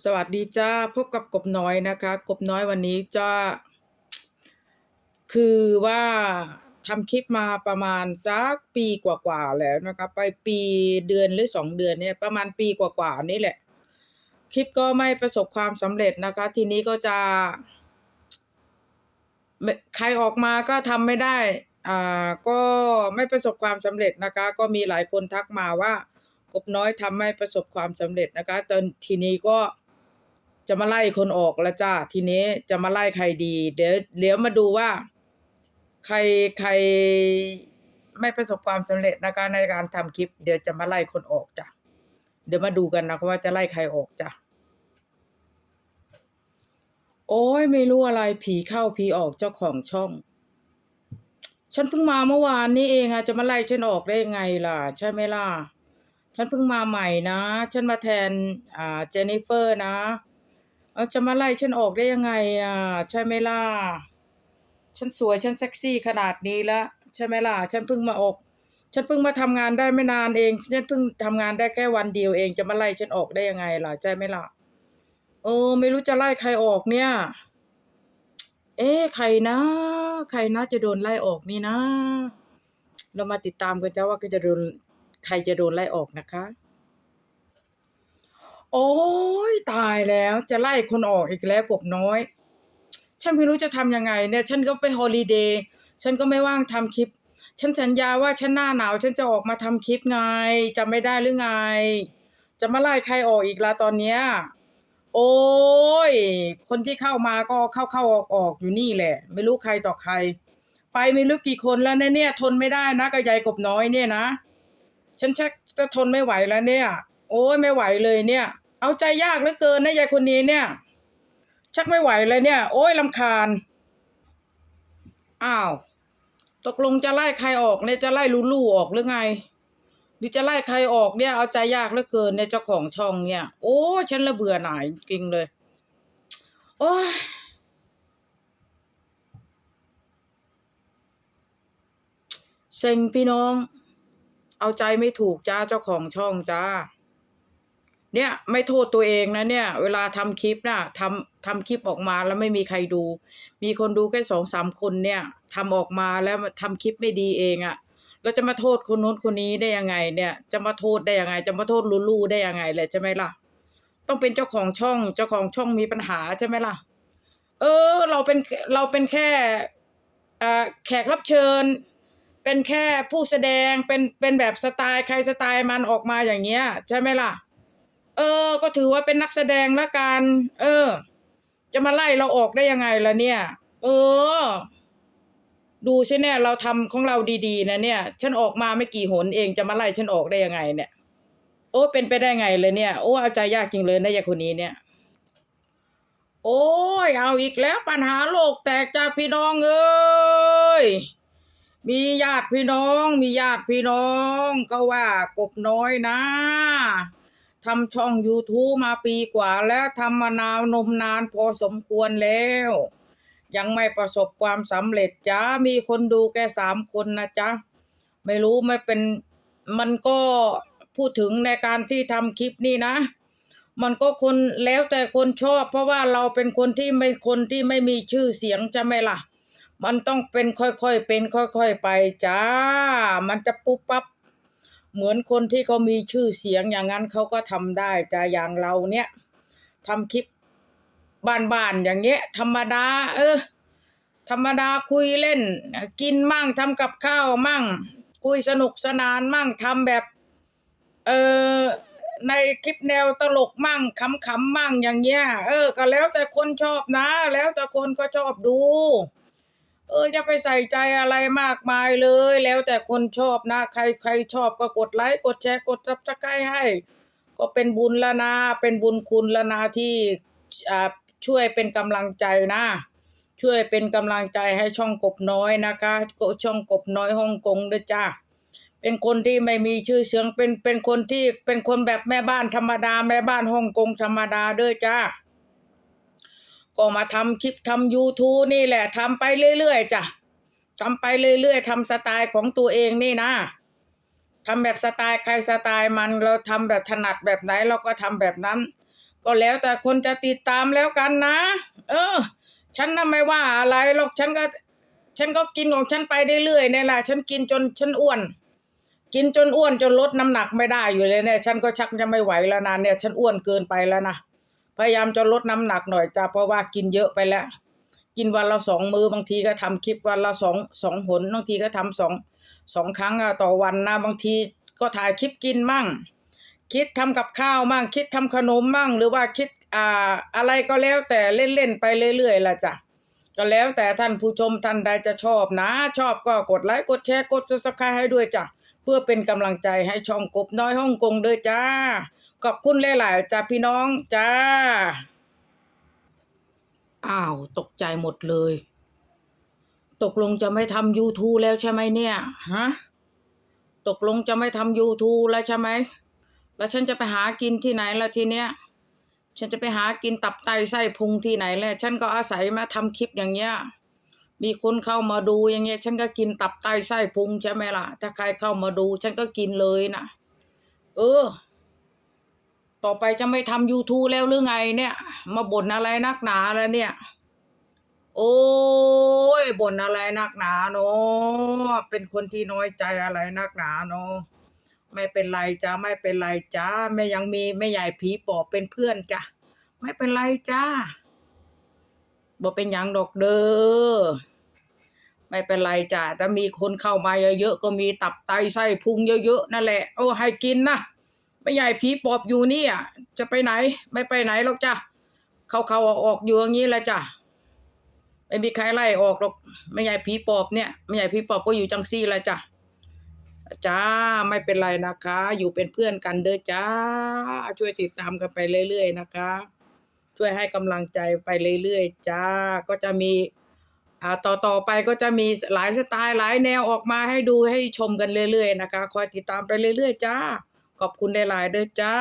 สวัสดีจ้าพบกับกบน้อยนะคะ กบน้อยวันนี้จะคือว่าทำคลิปมาประมาณสักปีกว่าๆแล้วนะคะ ไปปีเดือนหรือสองเดือนเนี่ยประมาณปีกว่าๆนี่แหละ คลิปก็ไม่ประสบความสำเร็จนะคะ ทีนี้ก็จะ ใครออกมาก็ทำไม่ได้อ่าก็ไม่ประสบความสำเร็จนะคะ ก็มีหลายคนทักมาว่ากบน้อยทำไม่ประสบความสำเร็จนะคะ ตอนทีนี้ก็ จะมาไล่คนออกแล้วจ้าทีนี้จะมาไล่ใครดี เดี๋ยวเดี๋ยวมาดูว่า ใครใครไม่ประสบความสำเร็จนะคะในการทำคลิป เดี๋ยวจะมาไล่คนออกจ้ะเดี๋ยวมาดูกันนะว่าจะไล่ใครออกจ้ะโอ้ยไม่รู้อะไรผีเข้าผีออกเจ้าของช่อง ฉันเพิ่งมาเมื่อวานนี้เองอะจะมาไล่ฉันออกได้ยังไงล่ะ ใช่ไหมล่ะ ฉันเพิ่งมาใหม่นะ ฉันมาแทนอ่าเจนนิเฟอร์นะ เอาจะมาไล่ฉันออกได้ยังไงอะใช่ไหมล่ะ ฉันสวยฉันเซ็กซี่ขนาดนี้แล้วใช่ไหมล่ะ ฉันเพิ่งมาออก ฉันเพิ่งมาทำงานได้ไม่นานเอง ฉันเพิ่งทำงานได้แค่วันเดียวเอง จะมาไล่ฉันออกได้ยังไงล่ะใช่ไหมล่ะเออ ไม่รู้จะไล่ใครออกเนี่ย เอ๊ะใครนะ ใครนะจะโดนไล่ออกนี่นะ เรามาติดตามกันจ้าว่าก็จะโดนใครจะโดนไล่ออกนะคะ โอ้ยตายแล้วจะไล่คนออกอีกแล้วกบน้อย ฉันไม่รู้จะทำยังไงเนี่ย ฉันก็ไปฮอลิเดย์ฉันก็ไม่ว่างทำคลิป ฉันสัญญาว่าฉันหน้าหนาว ฉันจะออกมาทำคลิปไงจำไม่ได้หรือไง จะมาไล่ใครออกอีกละตอนเนี้ยโอ้ย คนที่เข้ามาก็เข้าเข้าออกออกอยู่นี่แหละ ไม่รู้ใครต่อใคร ไปไม่รู้กี่คนแล้วเนี่ย ทนไม่ได้นะกับยายกบน้อยเนี่ยนะ ฉันชักจะทนไม่ไหวแล้วเนี่ย โอ้ยไม่ไหวเลยเนี่ย เอาใจยากเหลือเกินนะยายคนนี้เนี่ย ชักไม่ไหวเลยเนี่ย โอ้ยลำคาญ อ้าว ตกลงจะไล่ใครออกเนี่ยจะไล่ลูลูออกหรือไงหรือจะไล่ใครออกเนี่ย เอาใจยากเหลือเกินในยเจ้าของช่องเนี่ย โอ้ฉันละเบื่อหน่ายจริงเลย โอ้ยเซ็งพี่น้อง เอาใจไม่ถูกจ้าเจ้าของช่องจ้า เนี่ยไม่โทษตัวเองนะเนี่ย เวลาทำคลิปนะทำทำคลิปออกมาแล้วไม่มีใครดู มีคนดูแค่สองสามคนเนี่ยทำออกมาแล้วทำคลิปไม่ดีเองอะ่ะเราจะมาโทษคนโน้นคนนี้ได้ยังไง เนี่ย จะมาโทษได้ยังไง จะมาโทษลูลูได้ยังไงเลยใช่ไหมล่ะ ต้องเป็นเจ้าของช่อง เจ้าของช่องมีปัญหาใช่ไหมล่ะ เออ เราเป็นเราเป็นแค่อ่แขกรับเชิญ เป็นแค่ผู้แสดงเป็นเป็นแบบสไตล์ใครสไตล์มันออกมาอย่างเงี้ย ใช่ไหมล่ะ เออ ก็ถือว่าเป็นนักแสดงละกัน เออ จะมาไล่เราออกได้ยังไงล่ะเนี่ย เออ ดูใช่เนี่เราทำของเราดีๆ นะเนี่ย ฉันออกมาไม่กี่หนเองจะมาไล่ฉันออกได้ยังไง เนี่ย โอ้เป็นไปได้ไงเลยเนี่ย โอ้เอาใจยากจริงเลยนะยายคนนี้เนี่ย โอ้ยเอาอีกแล้วปัญหาโลกแตกจากพี่น้องเอ้ยมีญาติพี่น้อง มีญาติพี่น้อง ก็ว่ากบน้อยนะ ทำช่อง YouTube มาปีกว่า แล้วทำมานานนมนานพอสมควรแล้ว ยังไม่ประสบความสำเร็จจ้ามีคนดูแค่สามคนนะจ๊ะ ไม่รู้ไม่เป็นมันก็พูดถึงในการที่ทำคลิปนี่นะ มันก็คนแล้วแต่คนชอบ เพราะว่าเราเป็นคนที่ไม่คนที่ไม่มีชื่อเสียงจะไหมล่ะ มันต้องเป็นค่อยๆเป็นค่อย ๆ ไปจ้า มันจะปุ๊บปั๊บ เหมือนคนที่เขามีชื่อเสียงอย่างนั้นเขาก็ทำได้จ้าอย่างเราเนี่ยทำคลิปบ้านๆอย่างเงี้ย ธรรมดา เออ ธรรมดาคุยเล่น กินมั่งทำกับข้าวมั่ง คุยสนุกสนานมั่งทำแบบ เออในคลิปแนวตลกมั่งขำๆมั่งอย่างเงี้ย เออ ก็แล้วแต่คนชอบนะ แล้วแต่คนก็ชอบดู เอออย่าไปใส่ใจอะไรมากมายเลย แล้วแต่คนชอบนะ ใครใครชอบก็กดไลค์กดแชร์กดซับสไครต์ให้ ก็เป็นบุญละนะเป็นบุญคุณละนะที่อ่าช่วยเป็นกำลังใจนะ ช่วยเป็นกำลังใจให้ช่องกบน้อยนะคะก็ช่องกบน้อยฮ่องกงด้วยจ้าเป็นคนที่ไม่มีชื่อเสียงเป็นเป็นคนที่เป็นคนแบบแม่บ้านธรรมดา แม่บ้านฮ่องกงธรรมดาด้วยจ้า ก็มาทำคลิปทำ YouTube นี่แหละทำไปเรื่อยๆจ้ะทำไปเรื่อยๆทำสไตล์ของตัวเองนี่นะทำแบบสไตล์ใครสไตล์มันเราทำแบบถนัดแบบไหนเราก็ทำแบบนั้น ก็แล้วแต่คนจะติดตามแล้วกันนะ เออ ฉันน่ะไม่ว่าอะไรหรอกฉันก็ ฉันก็กินของฉันไปเรื่อยๆเนี่ยแหละฉันกินจนฉันอ้วน กินจนอ้วนจนลดน้ำหนักไม่ได้อยู่เลยเนี่ย ฉันก็ชักจะไม่ไหวแล้วนะเนี่ย ฉันอ้วนเกินไปแล้วนะ พยายามจะลดน้ำหนักหน่อยจ้ะเพราะว่ากินเยอะไปแล้ว กินวันละสองมือบางทีก็ทำคลิปวันละสองสองหนบางทีก็ทำสองสองครั้งอะต่อวันนะบางทีก็ถ่ายคลิปกินมั่ง คิดทำกับข้าวมั่ง คิดทำขนมมั่ง หรือว่าคิดอ่าอะไรก็แล้วแต่เล่นๆไปเรื่อยๆล่ะจ้ะก็แล้วแต่ท่านผู้ชมท่านใดจะชอบนะ ชอบก็กดไลค์กดแชร์กด subscribe ให้ด้วยจ้ะ เพื่อเป็นกำลังใจให้ช่องกบน้อยฮ่องกงด้วยจ้า ขอบคุณหลายๆจ้าพี่น้องจ้า อ้าว ตกใจหมดเลย ตกลงจะไม่ทำ YouTube แล้วใช่ไหมเนี่ย ฮะ ตกลงจะไม่ทำ YouTube แล้วใช่ไหม แล้วฉันจะไปหากินที่ไหนละทีเนี้ย ฉันจะไปหากินตับไตไส้พุงที่ไหนแหละฉันก็อาศัยมาทำคลิปอย่างเงี้ย มีคนเข้ามาดูอย่างเงี้ย ฉันก็กินตับไตไส้พุงใช่ไหมล่ะ ถ้าใครเข้ามาดู ฉันก็กินเลยนะเออ ต่อไปจะไม่ทำ YouTube แล้วหรือไงเนี่ย มาบ่นอะไรนักหนาแล้วเนี่ย โอ้ยบ่นอะไรนักหนาเนาะเป็นคนที่น้อยใจอะไรนักหนาเนาะไม่เป็นไรจ้าไม่เป็นไรจ้าแม่ยังมีแม่ใหญ่ผีปอบเป็นเพื่อนจ้ะไม่เป็นไรจ้าบ่เป็นหยังดอกเด้อ ไม่เป็นไรจ้าถ้ามีคนเข้ามาเยอะๆก็มีตับไตไส้พุงเยอะๆนั่นแหละโอ้ให้กินนะแม่ใหญ่ผีปอบอยู่นี่อะจะไปไหน ไม่ไปไหนหรอกจ้าเขาๆออกๆอยู่อย่างนี้แหละจ้ะไม่มีใครไล่ออกหรอกไม่ใหญ่ผีปอบเนี่ยไม่ใหญ่ผีปอบก็อยู่จังซี่แหละจ้ะจ้าไม่เป็นไรนะคะ อยู่เป็นเพื่อนกันเด้อจ้า ช่วยติดตามกันไปเรื่อยๆนะคะ ช่วยให้กำลังใจไปเรื่อยๆจ้าก็จะมี ต่อต่อไปก็จะมีหลายสไตล์หลายแนวออกมาให้ดูให้ชมกันเรื่อยๆนะคะ คอยติดตามไปเรื่อยๆ จ้า ขอบคุณหลายๆเด้อจ้า